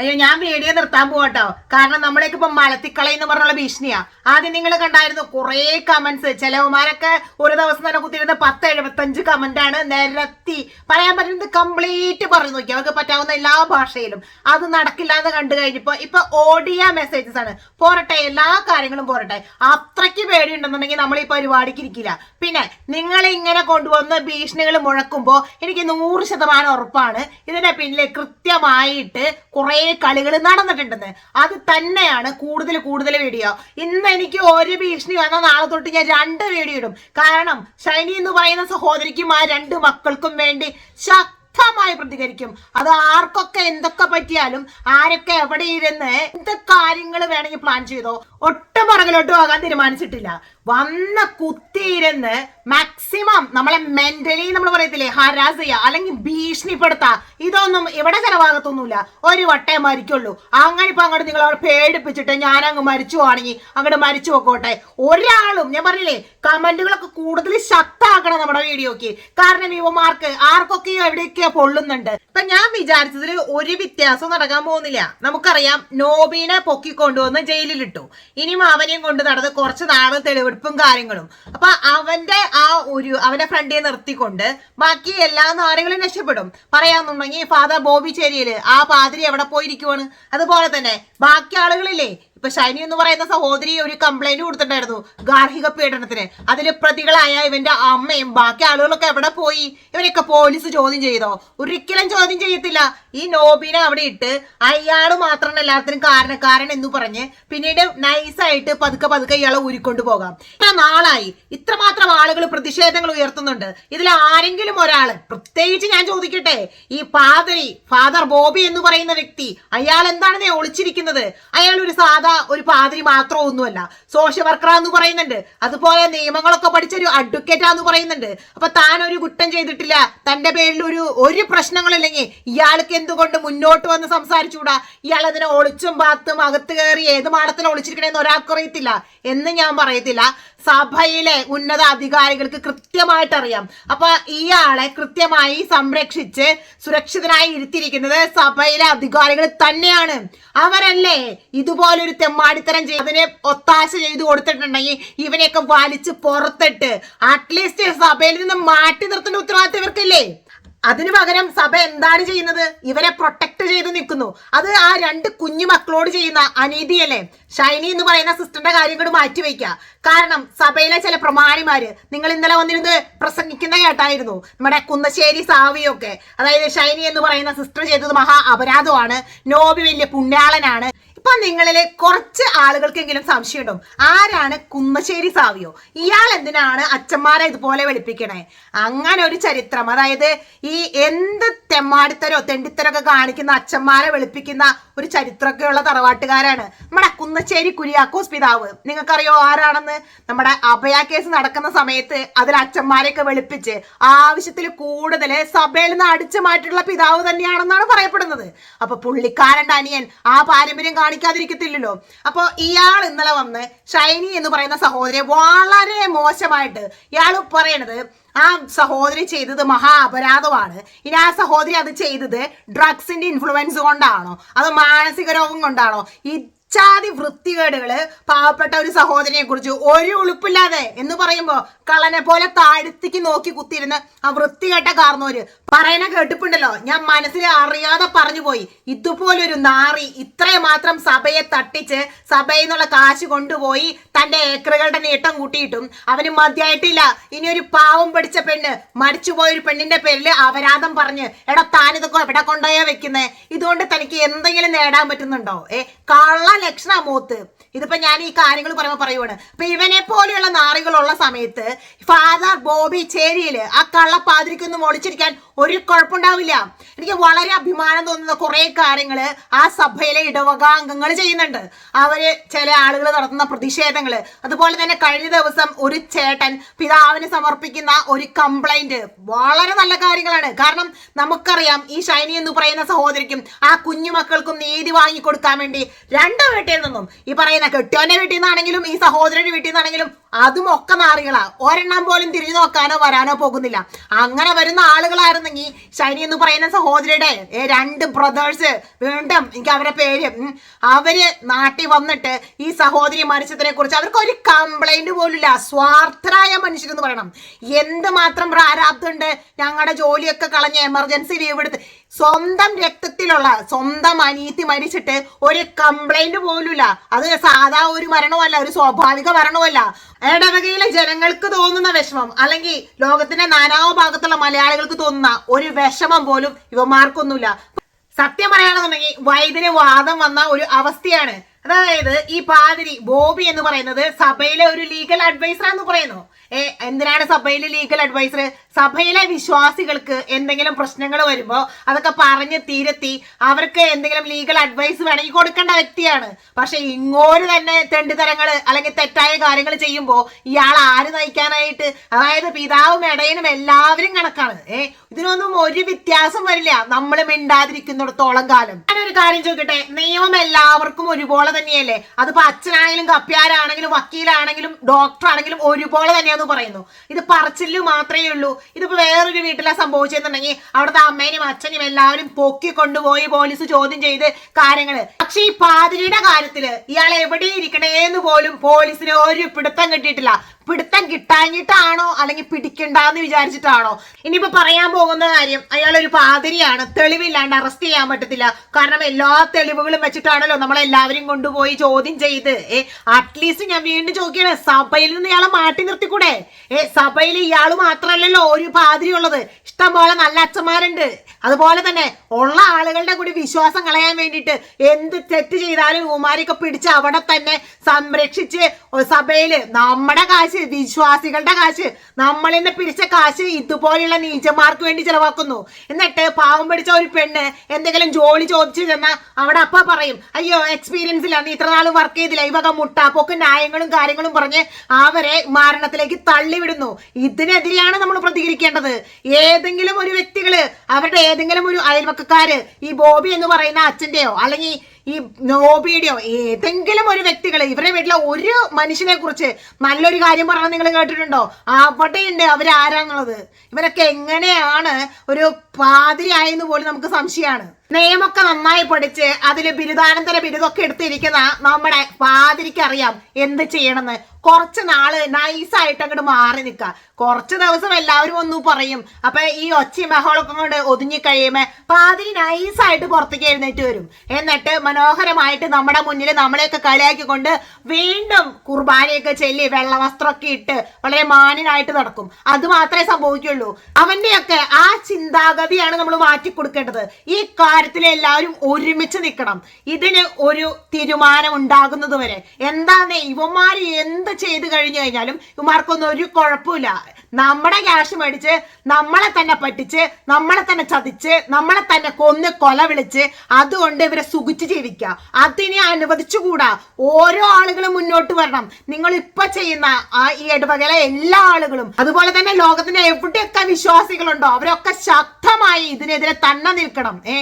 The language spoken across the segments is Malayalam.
അയ്യോ ഞാൻ വീഡിയോ നിർത്താൻ പോവാട്ടോ. കാരണം നമ്മുടെയൊക്കെ ഇപ്പൊ മലത്തിക്കള എന്ന് പറഞ്ഞുള്ള ഭീഷണിയാ. ആദ്യം നിങ്ങൾ കണ്ടായിരുന്നു കുറേ കമന്റ്സ് ചിലവുമാരൊക്കെ ഒരു ദിവസം തന്നെ കുത്തിയിരുന്ന പത്ത് എഴുപത്തഞ്ച് കമന്റ് ആണ് നിരത്തി. പറയാൻ പറ്റുന്നത് കംപ്ലീറ്റ് പറഞ്ഞു നോക്കി. അവർക്ക് പറ്റാവുന്ന എല്ലാ ഭാഷയിലും. അത് നടക്കില്ല എന്ന് കണ്ടു കഴിഞ്ഞപ്പോ ഇപ്പൊ ഓഡിയ മെസ്സേജസ് ആണ്. പോരട്ടെ എല്ലാ കാര്യങ്ങളും പോരട്ടെ. അത്രയ്ക്ക് പേടിയുണ്ടെന്നുണ്ടെങ്കിൽ നമ്മൾ ഈ പരിപാടിക്ക് ഇരിക്കില്ല. പിന്നെ നിങ്ങൾ ഇങ്ങനെ കൊണ്ടുവന്ന് ഭീഷണികൾ മുഴക്കുമ്പോൾ എനിക്ക് നൂറ് ശതമാനം ഉറപ്പാണ്. ഇതിന്റെ പിന്നിലെ കൃത്യമായിട്ട് കുറെ കളികൾ നടന്നിട്ടുണ്ടെന്ന്. അത് തന്നെയാണ് കൂടുതൽ കൂടുതൽ വീഡിയോ. ഇന്ന് എനിക്ക് ഒരു ഭീഷണി വന്ന നാളെ തൊട്ട് ഞാൻ രണ്ട് വീഡിയോ ഇടും. കാരണം ഷൈനി എന്ന് പറയുന്ന സഹോദരിക്കും ആ രണ്ട് മക്കൾക്കും വേണ്ടി ശക്തമായി പ്രതികരിക്കും. അത് ആർക്കൊക്കെ എന്തൊക്കെ പറ്റിയാലും ആരൊക്കെ എവിടെ ഇരുന്ന് എന്ത് കാര്യങ്ങൾ വേണമെങ്കിൽ പ്ലാൻ ചെയ്തോ ഒട്ടും പുറകിലോട്ട് പോകാൻ തീരുമാനിച്ചിട്ടില്ല. വന്ന കുത്തിയിരുന്ന് മാക്സിമം നമ്മളെ മെന്റലി നമ്മൾ പറയത്തില്ലേ ഹരാസ് ചെയ്യുക അല്ലെങ്കിൽ ഭീഷണിപ്പെടുത്തുക ഇതൊന്നും ഇവിടെ ചെലവാകത്തൊന്നുമില്ല. ഒരു വട്ടേ മരിക്കുള്ളൂ. അങ്ങനെ ഇപ്പൊ അങ്ങോട്ട് നിങ്ങൾ അവിടെ പേടിപ്പിച്ചിട്ട് ഞാൻ അങ്ങ് മരിച്ചു ആണെങ്കിൽ അങ്ങോട്ട് മരിച്ചു പോക്കോട്ടെ ഒരാളും ഞാൻ പറഞ്ഞില്ലേ കമന്റുകളൊക്കെ കൂടുതൽ ശക്തമാക്കണം നമ്മുടെ വീഡിയോക്ക്. കാരണം യുവമാർക്ക് ആർക്കൊക്കെയോ എവിടെയൊക്കെയോ പൊള്ളുന്നുണ്ട്. ഇപ്പൊ ഞാൻ വിചാരിച്ചതിൽ ഒരു വ്യത്യാസം നടക്കാൻ പോകുന്നില്ല. നമുക്കറിയാം നോബീനെ പൊക്കിക്കൊണ്ടുവന്ന് ജയിലിലിട്ടു. ഇനിയും അവനെയും കൊണ്ട് നടന്ന് കുറച്ച് നാളെ തെളിവെടുപ്പും കാര്യങ്ങളും. അപ്പൊ അവന്റെ ആ ഒരു അവന്റെ ഫ്രണ്ടിനെ നിർത്തിക്കൊണ്ട് ബാക്കി എല്ലാ നാരങ്ങളും രക്ഷപ്പെടും. പറയാന്നുണ്ടെങ്കിൽ ഫാദർ ബോബി ചേരിയിൽ ആ പാതിരി എവിടെ പോയിരിക്കുവാണ്? അതുപോലെ തന്നെ ബാക്കി ആളുകളില്ലേ ഇപ്പൊ ഷൈനി എന്ന് പറയുന്ന സഹോദരി ഒരു കംപ്ലൈന്റ് കൊടുത്തിട്ടുണ്ടായിരുന്നു ഗാർഹിക പീഡനത്തിന്. അതിൽ പ്രതികളായ ഇവന്റെ അമ്മയും ബാക്കി ആളുകളൊക്കെ എവിടെ പോയി? ഇവരൊക്കെ പോലീസ് ചോദ്യം ചെയ്തോ? ഒരിക്കലും ചോദ്യം ചെയ്യത്തില്ല. ഈ നോബിനെ അവിടെ ഇട്ട് അയാൾ മാത്രമാണ് എല്ലാത്തിനും കാരണക്കാരൻ എന്ന് പറഞ്ഞ് പിന്നീട് നൈസായിട്ട് പതുക്കെ പതുക്കെ ഇയാളെ ഊരിക്കൊണ്ട് പോകാം. ഇത്ര നാളായി. ഇത്രമാത്രം ആളുകൾ പ്രതിഷേധങ്ങൾ ഉയർത്തുന്നുണ്ട്. ഇതിൽ ആരെങ്കിലും ഒരാൾ പ്രത്യേകിച്ച് ഞാൻ ചോദിക്കട്ടെ ഈ ഫാദറി ഫാദർ ബോബി എന്ന് പറയുന്ന വ്യക്തി അയാൾ എന്താണ് ഒളിച്ചിരിക്കുന്നത്? അയാൾ ഒരു ഒരു പാതിരി മാത്രം ഒന്നുമല്ല സോഷ്യൽ വർക്കറാന്ന് പറയുന്നുണ്ട്. അതുപോലെ നിയമങ്ങളൊക്കെ പഠിച്ച ഒരു അഡ്വക്കേറ്റ് ആന്ന് പറയുന്നുണ്ട്. അപ്പൊ താൻ ഒരു കുറ്റം ചെയ്തിട്ടില്ല. തന്റെ പേരിൽ ഒരു ഒരു പ്രശ്നങ്ങളില്ലെങ്കിൽ ഇയാൾക്ക് എന്തുകൊണ്ട് മുന്നോട്ട് വന്ന് സംസാരിച്ചുകൂടാ? ഇയാൾ അതിനെ ഒളിച്ചും പാത്തും അകത്ത് കയറി ഏത് മാടത്തിൽ ഒളിച്ചിരിക്കണേന്ന് ഒരാൾക്കറിയത്തില്ല. എന്ന് ഞാൻ പറയത്തില്ല. സഭയിലെ ഉന്നത അധികാരികൾക്ക് കൃത്യമായിട്ട് അറിയാം അപ്പൊ ഇയാളെ കൃത്യമായി സംരക്ഷിച്ച് സുരക്ഷിതനായി ഇരുത്തിയിരിക്കുന്നത് സഭയിലെ അധികാരികൾ തന്നെയാണ്. അവരല്ലേ ഇതുപോലൊരു തെമ്മാടിത്തരം ചെയ്ത് അതിനെ ഒത്താശ ചെയ്തു കൊടുത്തിട്ടുണ്ടെങ്കിൽ ഇവനെയൊക്കെ വലിച്ച് പുറത്തിട്ട് അറ്റ്ലീസ്റ്റ് സഭയിൽ നിന്ന് മാറ്റി നിർത്തേണ്ട ഉത്തരവാദിത്തം ഇവർക്കില്ലേ? അതിനു പകരം സഭ എന്താണ് ചെയ്യുന്നത്? ഇവരെ പ്രൊട്ടക്ട് ചെയ്ത് നിൽക്കുന്നു. അത് ആ രണ്ട് കുഞ്ഞു മക്കളോട് ചെയ്യുന്ന അനീതിയല്ലേ? ഷൈനി എന്ന് പറയുന്ന സിസ്റ്ററിന്റെ കാര്യം കൂടി മാറ്റി വയ്ക്കുക. കാരണം സഭയിലെ ചില പ്രമാണിമാര് നിങ്ങൾ ഇന്നലെ വന്നിരുന്ന് പ്രസംഗിക്കുന്ന കേട്ടായിരുന്നു. നമ്മുടെ കുന്നശ്ശേരി സാവിയൊക്കെ. അതായത് ഷൈനി എന്ന് പറയുന്ന സിസ്റ്റർ ചെയ്തത് മഹാ അപരാധമാണ്. നോബി വലിയ പുണ്യാളനാണ്. ഇപ്പൊ നിങ്ങളിലെ കുറച്ച് ആളുകൾക്കെങ്കിലും സംശയം സംശയമുണ്ടോ? ആരാണ് കുന്നശ്ശേരി സാവിയോ? ഇയാൾ എന്തിനാണ് അച്ഛന്മാരെ ഇതുപോലെ വെളുപ്പിക്കണേ? അങ്ങനെ ഒരു ചരിത്രം അതായത് ഈ എന്ത് തെമ്മാടിത്തരോ തെണ്ടിത്തരോ കാണിക്കുന്ന അച്ഛന്മാരെ വെളുപ്പിക്കുന്ന ഒരു ചരിത്രമൊക്കെ ഉള്ള തറവാട്ടുകാരാണ്. നമ്മുടെ കുന്നശ്ശേരി കുര്യാക്കോസ് പിതാവ്. നിങ്ങൾക്കറിയോ ആരാണെന്ന്? നമ്മുടെ അഭയ കേസ് നടക്കുന്ന സമയത്ത് അതിൽ അച്ഛന്മാരെയൊക്കെ വെളുപ്പിച്ച് ആവശ്യത്തിൽ കൂടുതൽ സഭയിൽ നിന്ന് അടിച്ചു മാറ്റിയുള്ള പിതാവ് തന്നെയാണെന്നാണ് പറയപ്പെടുന്നത്. അപ്പൊ പുള്ളിക്കാരന്റെ അനിയൻ ആ പാരമ്പര്യം കാണിക്കാതിരിക്കത്തില്ലല്ലോ അപ്പൊ ഇയാൾ ഇന്നലെ വന്ന് ഷൈനി എന്ന് പറയുന്ന സഹോദരി വളരെ മോശമായിട്ട് ഇയാൾ പറയണത് ആ സഹോദരി ചെയ്തത് മഹാ അപരാധമാണ്. ഇനി ആ സഹോദരി അത് ചെയ്തത് ഡ്രഗ്സിന്റെ ഇൻഫ്ലുവൻസ് കൊണ്ടാണോ? അത് മാനസിക രോഗം കൊണ്ടാണോ? ഇച്ചാതി വൃത്തികേടുകൾ പാവപ്പെട്ട ഒരു സഹോദരിയെ കുറിച്ച് ഒരു ഉളുപ്പില്ലാതെ എന്ന് പറയുമ്പോ കള്ളനെ പോലെ താഴ്ത്തിക്ക് നോക്കി കുത്തിയിരുന്ന് ആ വൃത്തികെട്ട കാർന്നോര് പറയണ കേട്ടിപ്പുണ്ടല്ലോ ഞാൻ മനസ്സിൽ അറിയാതെ പറഞ്ഞു പോയി. ഇതുപോലൊരു നാറി ഇത്രയും മാത്രം സഭയെ തട്ടിച്ച് സഭയിൽ നിന്നുള്ള കാശ് കൊണ്ടുപോയി തന്റെ ഏക്കറുകളുടെ നേട്ടം കൂട്ടിയിട്ടും അവന് മതിയായിട്ടില്ല. ഇനി ഒരു പാവം പിടിച്ച പെണ്ണ് മരിച്ചുപോയ ഒരു പെണ്ണിന്റെ പേരിൽ അപരാധം പറഞ്ഞ് എടാ താനിതൊക്കെ എവിടെ കൊണ്ടുപോയാ വെക്കുന്നേ? ഇതുകൊണ്ട് തനിക്ക് എന്തെങ്കിലും നേടാൻ പറ്റുന്നുണ്ടോ? ഏ കള്ള ലക്ഷണ മൂത്ത് ഇതിപ്പോ ഞാൻ ഈ കാര്യങ്ങൾ പറയുമ്പോൾ പറയുവാണ്. അപ്പൊ ഇവനെ പോലെയുള്ള നാറികളുള്ള സമയത്ത് ഫാദർ ബോബി ചേരിയിൽ ആ കള്ളപ്പാതിരിക്കൊന്നും ഒളിച്ചിരിക്കാൻ ഒരു കുഴപ്പമുണ്ടാവില്ല. എനിക്ക് വളരെ അഭിമാനം തോന്നുന്ന കുറെ കാര്യങ്ങൾ ആ സഭയിലെ ഇടവകാംഗങ്ങൾ ചെയ്യുന്നുണ്ട്. അവർ ചില ആളുകൾ നടത്തുന്ന പ്രതിഷേധങ്ങൾ. അതുപോലെ തന്നെ കഴിഞ്ഞ ദിവസം ഒരു ചേട്ടൻ പിതാവിന് സമർപ്പിക്കുന്ന ഒരു കംപ്ലൈന്റ് വളരെ നല്ല കാര്യങ്ങളാണ്. കാരണം നമുക്കറിയാം ഈ ഷൈനി എന്ന് പറയുന്ന സഹോദരിക്കും ആ കുഞ്ഞുമക്കൾക്കും നീതി വാങ്ങിക്കൊടുക്കാൻ വേണ്ടി രണ്ട് വീട്ടിൽ നിന്നും. ഈ പറയുന്ന കെട്ടിയോന്റെ വീട്ടിൽ നിന്നാണെങ്കിലും ഈ സഹോദരന്റെ വീട്ടിൽ നിന്നാണെങ്കിലും അതും ഒക്കെ നാറികളാ. ഒരെണ്ണം പോലും തിരിഞ്ഞു നോക്കാനോ വരാനോ പോകുന്നില്ല. അങ്ങനെ വരുന്ന ആളുകളായിരുന്നെങ്കിൽ ഷൈനി എന്ന് പറയുന്ന സഹോദരിയുടെ രണ്ട് ബ്രദേഴ്സ് വീണ്ടും എനിക്ക് അവരുടെ പേര് അവർ നാട്ടിൽ വന്നിട്ട് ഈ സഹോദരി മരിച്ചതിനെ കുറിച്ച് അവർക്ക് ഒരു കംപ്ലൈന്റ് പോലില്ല സ്വാർത്ഥരായ മനുഷ്യരെന്ന് പറയണം. എന്ത് മാത്രം പ്രാരാബ്ദമുണ്ട്? ഞങ്ങളുടെ ജോലിയൊക്കെ കളഞ്ഞ് എമർജൻസി ലീവ് എടുത്ത് സ്വന്തം രക്തത്തിലുള്ള സ്വന്തം അനീതി മരിച്ചിട്ട് ഒരു കംപ്ലൈന്റ് പോലുമില്ല. അത് സാധാ ഒരു മരണമല്ല ഒരു സ്വാഭാവിക മരണമല്ല ഇടവകയിലെ ജനങ്ങൾക്ക് തോന്നുന്ന വിഷമം അല്ലെങ്കിൽ ലോകത്തിന്റെ നാനാവ് ഭാഗത്തുള്ള മലയാളികൾക്ക് തോന്നുന്ന ഒരു വിഷമം പോലും ഇവന്മാർക്കൊന്നുമില്ല. സത്യം പറയുകയാണെന്നുണ്ടെങ്കിൽ വൈദ്യന് വാദം വന്ന ഒരു അവസ്ഥയാണ്. അതായത് ഈ പാതിരി ബോബി എന്ന് പറയുന്നത് സഭയിലെ ഒരു ലീഗൽ അഡ്വൈസർ എന്ന് പറയുന്നു. എന്തിനാണ് സഭയിൽ ലീഗൽ അഡ്വൈസർ സഭയിലെ വിശ്വാസികൾക്ക് എന്തെങ്കിലും പ്രശ്നങ്ങൾ വരുമ്പോൾ അതൊക്കെ പറഞ്ഞ് തിരുത്തി അവർക്ക് എന്തെങ്കിലും ലീഗൽ അഡ്വൈസ് വേണമെങ്കിൽ കൊടുക്കേണ്ട വ്യക്തിയാണ്. പക്ഷെ ഇങ്ങോട്ട് തന്നെ തെണ്ടിത്തരങ്ങൾ അല്ലെങ്കിൽ തെറ്റായ കാര്യങ്ങൾ ചെയ്യുമ്പോൾ ഇയാൾ ആര് നയിക്കാനായിട്ട്? അതായത് പിതാവും ഇടയനും എല്ലാവരും കണക്കാണ്. ഏ ഇതിനൊന്നും ഒരു വ്യത്യാസം വരില്ല. നമ്മൾ മിണ്ടാതിരിക്കുന്നിടത്തോളം കാലം. ഞാനൊരു കാര്യം ചോദിക്കട്ടെ? നിയമം എല്ലാവർക്കും ഒരുപോലെ തന്നെയല്ലേ? അതിപ്പോ അച്ഛനാണെങ്കിലും കപ്പ്യാരാണെങ്കിലും വക്കീലാണെങ്കിലും ഡോക്ടർ ആണെങ്കിലും ഒരുപോലെ തന്നെയാന്ന് പറയുന്നു. ഇത് പറച്ചിൽ മാത്രമേ ഉള്ളൂ. ഇതിപ്പോ വേറൊരു വീട്ടിലാ സംഭവിച്ചെന്നുണ്ടെങ്കിൽ അവിടുത്തെ അമ്മേനും അച്ഛനും എല്ലാവരും പൊക്കി കൊണ്ടുപോയി പോലീസ് ചോദ്യം ചെയ്ത് കാര്യങ്ങൾ. പക്ഷെ ഈ പാതിരിയുടെ കാര്യത്തിൽ ഇയാൾ എവിടെ ഇരിക്കണേന്ന് പോലും പോലീസിന് ഒരു പിടുത്തം കിട്ടിയിട്ടില്ല. പിടുത്തം കിട്ടാഞ്ഞിട്ടാണോ അല്ലെങ്കിൽ പിടിക്കണ്ടെന്ന് വിചാരിച്ചിട്ടാണോ? ഇനിയിപ്പോ പറയാൻ പോകുന്ന കാര്യം അയാൾ ഒരു പാതിരിയാണ്. തെളിവില്ലാണ്ട് അറസ്റ്റ് ചെയ്യാൻ പറ്റത്തില്ല. കാരണം എല്ലാ തെളിവുകളും വെച്ചിട്ടാണല്ലോ നമ്മളെല്ലാവരും കൊണ്ടുപോയി ചോദ്യം ചെയ്ത്. ഏ അറ്റ്ലീസ്റ്റ് ഞാൻ വീണ്ടും ചോദിക്കുകയാണ് സഭയിൽ നിന്ന് ഇയാളെ മാറ്റി നിർത്തിക്കൂടെ? ഏ സഭയിൽ ഇയാൾ മാത്രമല്ലല്ലോ ഒരു പാതിരി ഉള്ളത് ഇഷ്ടംപോലെ നല്ല അച്ഛന്മാരുണ്ട്. അതുപോലെ തന്നെ ഉള്ള ആളുകളുടെ കൂടി വിശ്വാസം കളയാൻ വേണ്ടിയിട്ട് എന്ത് തെറ്റ് ചെയ്താലും ഉമാരിയൊക്കെ പിടിച്ച് അവിടെ തന്നെ സംരക്ഷിച്ച് സഭയിൽ നമ്മുടെ കാശ് വിശ്വാസികളുടെ കാശ് നമ്മളിൽ നിന്ന് പിരിച്ച കാശ് ഇതുപോലെയുള്ള നീചന്മാർക്ക് വേണ്ടി ചിലവാക്കുന്നു. എന്നിട്ട് പാവം പിടിച്ച ഒരു പെണ്ണ് എന്തെങ്കിലും ജോലി ചോദിച്ചു ചെന്നാൽ അവിടെ അപ്പ പറയും അയ്യോ എക്സ്പീരിയൻസ് ഇല്ല നീ ഇത്ര നാളും വർക്ക് ചെയ്തില്ല ഇവക പൊക്ക് ന്യായങ്ങളും കാര്യങ്ങളും പറഞ്ഞ് അവരെ മരണത്തിലേക്ക് തള്ളിവിടുന്നു. ഇതിനെതിരെയാണ് നമ്മൾ പ്രതികരിക്കേണ്ടത്. ഏതെങ്കിലും ഒരു വ്യക്തികൾ അവരുടെ ഏതെങ്കിലും ഒരു അയൽവക്കക്കാര് ഈ ബോബി എന്ന് പറയുന്ന അച്ഛന്റെയോ അല്ലെങ്കിൽ ഈ നോബിയുടെയോ ഏതെങ്കിലും ഒരു വ്യക്തികൾ ഇവരെ വീട്ടിലെ ഒരു മനുഷ്യനെ കുറിച്ച് നല്ലൊരു കാര്യം പറഞ്ഞാൽ നിങ്ങൾ കേട്ടിട്ടുണ്ടോ? അവിടെയുണ്ട് അവരാരാന്നുള്ളത്. ഇവരൊക്കെ എങ്ങനെയാണ് ഒരു പാതിരിയായെന്ന് പോലും നമുക്ക് സംശയമാണ്. നിയമമൊക്കെ നന്നായി പഠിച്ച് അതിൽ ബിരുദാനന്തര ബിരുദമൊക്കെ എടുത്തിരിക്കുന്ന നമ്മുടെ പാതിരിക്ക് അറിയാം എന്ത് ചെയ്യണമെന്ന്. കുറച്ച് നാൾ നൈസായിട്ട് അങ്ങോട്ട് മാറി നിൽക്കുക. കുറച്ച് ദിവസം എല്ലാവരും ഒന്നും പറയും. അപ്പൊ ഈ ഒച്ചി ബഹളമൊക്കെ കൊണ്ട് ഒതുങ്ങി കഴിയുമ്പോ പാതിരി നൈസായിട്ട് പുറത്തേക്ക് എഴുന്നേറ്റ് വരും. എന്നിട്ട് മനോഹരമായിട്ട് നമ്മുടെ മുന്നിൽ നമ്മളെയൊക്കെ കളിയാക്കിക്കൊണ്ട് വീണ്ടും കുർബാനയൊക്കെ ചെല്ലി വെള്ളവസ്ത്രമൊക്കെ ഇട്ട് വളരെ മാന്യനായിട്ട് നടക്കും. അത് മാത്രമേ സംഭവിക്കുള്ളൂ. അവന്റെയൊക്കെ ആ ചിന്താഗതിയാണ് നമ്മൾ മാറ്റി കൊടുക്കേണ്ടത്. ഈ കാര്യത്തിൽ എല്ലാവരും ഒരുമിച്ച് നിൽക്കണം. ഇതിന് ഒരു തീരുമാനം ഉണ്ടാകുന്നത് വരെ എന്താന്ന് ഇവന്മാർ എന്ത് ചെയ്ത് കഴിഞ്ഞു കഴിഞ്ഞാലും ഇവന്മാർക്കൊന്നും ഒരു കുഴപ്പമില്ല. നമ്മുടെ ക്യാഷ് മേടിച്ച് നമ്മളെ തന്നെ പറ്റിച്ച് നമ്മളെ തന്നെ ചതിച്ച് നമ്മളെ തന്നെ കൊന്ന് കൊല വിളിച്ച് അതുകൊണ്ട് ഇവരെ സുഖിച്ച് ജീവിക്കുക. അതിനെ അനുവദിച്ചുകൂടാ. ഓരോ ആളുകളും മുന്നോട്ട് വരണം. നിങ്ങൾ ഇപ്പൊ ചെയ്യുന്ന ആ ഈ ഇടവകയിലെ എല്ലാ ആളുകളും അതുപോലെ തന്നെ ലോകത്തിന്റെ എവിടെയൊക്കെ വിശ്വാസികളുണ്ടോ അവരൊക്കെ ശക്തമായി ഇതിനെതിരെ തന്നെ നിൽക്കണം. ഏ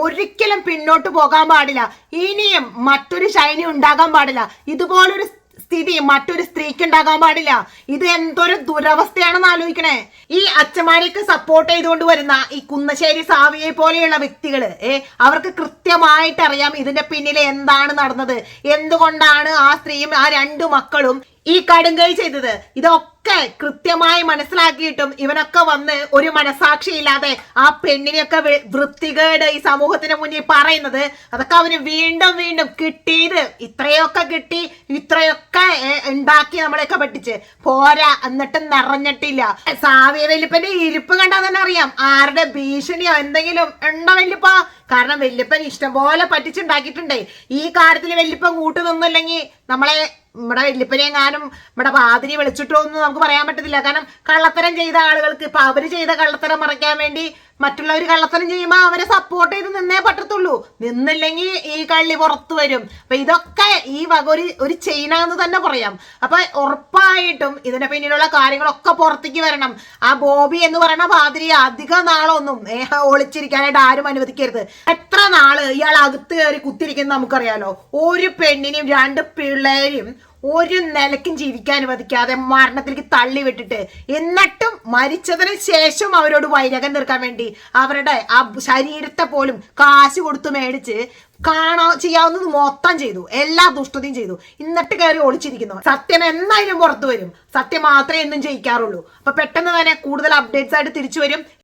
ഒരിക്കലും പിന്നോട്ട് പോകാൻ പാടില്ല. ഇനിയും മറ്റൊരു ശൈലി ഉണ്ടാകാൻ പാടില്ല. ഇതുപോലൊരു സ്ഥിതി മറ്റൊരു സ്ത്രീക്ക് ഉണ്ടാകാൻ പാടില്ല. ഇത് എന്തൊരു ദുരവസ്ഥയാണെന്ന് ആലോചിക്കണേ. ഈ അച്ഛന്മാരെയൊക്കെ സപ്പോർട്ട് ചെയ്തുകൊണ്ട് വരുന്ന ഈ കുന്നശ്ശേരി സാവിയെ പോലെയുള്ള വ്യക്തികൾ ഏ അവർക്ക് കൃത്യമായിട്ട് അറിയാം ഇതിന്റെ പിന്നിൽ എന്താണ് നടന്നത്. എന്തുകൊണ്ടാണ് ആ സ്ത്രീയും ആ രണ്ടു മക്കളും ഈ കടുങ്കൈ ചെയ്തത്. ഇതൊക്കെ കൃത്യമായി മനസ്സിലാക്കിയിട്ടും ഇവനൊക്കെ വന്ന് ഒരു മനസാക്ഷിയില്ലാതെ ആ പെണ്ണിനെയൊക്കെ വൃത്തികേട് ഈ സമൂഹത്തിന് മുന്നിൽ പറയുന്നത്. അതൊക്കെ അവന് വീണ്ടും വീണ്ടും കിട്ടിയത്. ഇത്രയൊക്കെ കിട്ടി ഇത്രയൊക്കെ ഉണ്ടാക്കി നമ്മളെയൊക്കെ പറ്റിച്ച്. പോരാ എന്നിട്ട് നിറഞ്ഞിട്ടില്ല. സാവിയ വല്യപ്പന്റെ ഇരിപ്പ് കണ്ടാൽ തന്നെ അറിയാം. ആരുടെ ഭീഷണിയോ എന്തെങ്കിലും ഉണ്ടോ വല്യപ്പ? കാരണം വല്യപ്പൻ ഇഷ്ടംപോലെ പറ്റിച്ചുണ്ടാക്കിയിട്ടുണ്ടേ. ഈ കാര്യത്തിൽ വല്യപ്പൻ കൂട്ടു നിന്നില്ലെങ്കിൽ നമ്മളെ നമ്മുടെ വല്യപ്പനെങ്ങാനും നമ്മുടെ പാതിരി വിളിച്ചിട്ടോ ഒന്നും നമുക്ക് പറയാൻ പറ്റത്തില്ല. കാരണം കള്ളത്തരം ചെയ്ത ആളുകൾക്ക് ഇപ്പൊ അവർ ചെയ്ത കള്ളത്തരം മറയ്ക്കാൻ വേണ്ടി മറ്റുള്ളവർ കള്ളത്തരം ചെയ്യുമ്പോൾ അവരെ സപ്പോർട്ട് ചെയ്ത് നിന്നേ പറ്റത്തുള്ളൂ. നിന്നില്ലെങ്കിൽ ഈ കള്ളി പുറത്തു വരും. അപ്പൊ ഇതൊക്കെ ഈ വക ഒരു ഒരു ചെയിനാന്ന് തന്നെ പറയാം. അപ്പൊ ഉറപ്പായിട്ടും ഇതിന്റെ പിന്നിലുള്ള കാര്യങ്ങളൊക്കെ പുറത്തേക്ക് വരണം. ആ ബോബി എന്ന് പറയുന്ന പാതിരി അധിക നാളൊന്നും ഒളിച്ചിരിക്കാനായിട്ട് ആരും അനുവദിക്കരുത്. എത്ര നാൾ ഇയാൾ അകത്ത് കയറി കുത്തിരിക്കുന്നത് നമുക്കറിയാലോ. ഒരു പെണ്ണിനെയും രണ്ട് പിള്ളേരും ഒരു നിലക്കും ജീവിക്കാൻ അനുവദിക്കാതെ മരണത്തിലേക്ക് തള്ളി വിട്ടിട്ട് എന്നിട്ടും മരിച്ചതിന് ശേഷം അവരോട് വൈരകം തീർക്കാൻ വേണ്ടി അവരുടെ ആ ശരീരത്തെ പോലും കാശ് കൊടുത്ത് മേടിച്ച് കാണാ ചെയ്യാവുന്നത് മൊത്തം ചെയ്തു. എല്ലാ ദുഷ്ടതയും ചെയ്തു. എന്നിട്ട് കയറി ഒളിച്ചിരിക്കുന്നു. സത്യം എന്നായാലും പുറത്തു വരും. സത്യം മാത്രമേ എന്നും ജയിക്കാറുള്ളൂ. അപ്പൊ പെട്ടെന്ന് തന്നെ കൂടുതൽ അപ്ഡേറ്റ്സ് ആയിട്ട് തിരിച്ചു വരും.